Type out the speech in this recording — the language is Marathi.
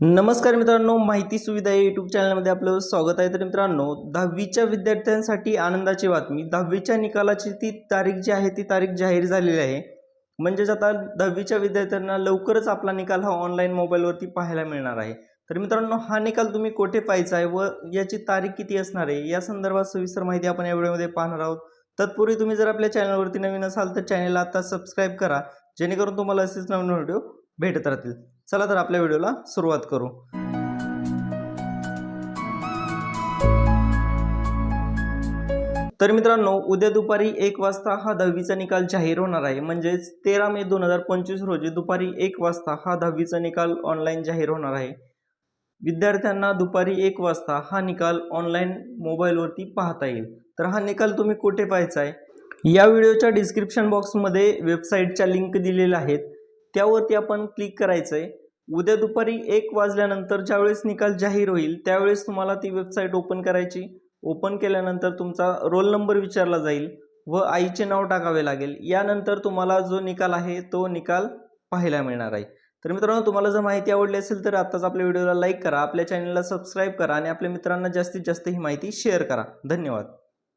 नमस्कार मित्रांनो माहिती सुविधा या यूट्यूब चॅनलमध्ये आपलं स्वागत आहे. तर मित्रांनो दहावीच्या विद्यार्थ्यांसाठी आनंदाची बातमी. दहावीच्या निकालाची ती तारीख जी आहे ती तारीख जाहीर झालेली आहे. म्हणजेच आता दहावीच्या विद्यार्थ्यांना लवकरच आपला निकाल हा ऑनलाईन मोबाईलवरती पाहायला मिळणार आहे. तर मित्रांनो हा निकाल तुम्ही कोठे पाहायचा आहे व याची तारीख किती असणार आहे या संदर्भात सविस्तर माहिती आपण या व्हिडिओमध्ये पाहणार आहोत. तत्पूर्वी तुम्ही जर आपल्या चॅनलवरती नवीन असाल तर चॅनलला आता सबस्क्राईब करा. जेणेकरून तुम्हाला असेच नवीन व्हिडिओ भेटत राहतील. चला तर आपल्या व्हिडिओला सुरुवात करू. तर मित्रांनो उद्या दुपारी एक वाजता हा दहावीचा निकाल जाहीर होणार आहे. म्हणजेच तेरा मे दोन हजार पंचवीस रोजी दुपारी एक वाजता हा दहावीचा निकाल ऑनलाईन जाहीर होणार आहे. विद्यार्थ्यांना दुपारी एक वाजता हा निकाल ऑनलाईन मोबाईलवरती पाहता येईल. तर हा निकाल तुम्ही कुठे पाहायचा आहे? या व्हिडिओच्या डिस्क्रिप्शन बॉक्समध्ये वेबसाईटच्या लिंक दिलेल्या आहेत. त्यावरती आपण क्लिक करायचं आहे उद्या दुपारी एक वाजल्यानंतर ज्यावेळेस निकाल जाहीर होईल त्यावेळेस तुम्हाला ती वेबसाईट ओपन करायची. ओपन केल्यानंतर तुमचा रोल नंबर विचारला जाईल व आईचे नाव टाकावे लागेल. यानंतर तुम्हाला जो निकाल आहे तो निकाल पाहायला मिळणार आहे. तर मित्रांनो तुम्हाला जर माहिती आवडली असेल तर आत्ताच आपल्या व्हिडिओला लाईक करा आपल्या चॅनलला सबस्क्राईब करा आणि आपल्या मित्रांना जास्तीत जास्त ही माहिती शेअर करा. धन्यवाद.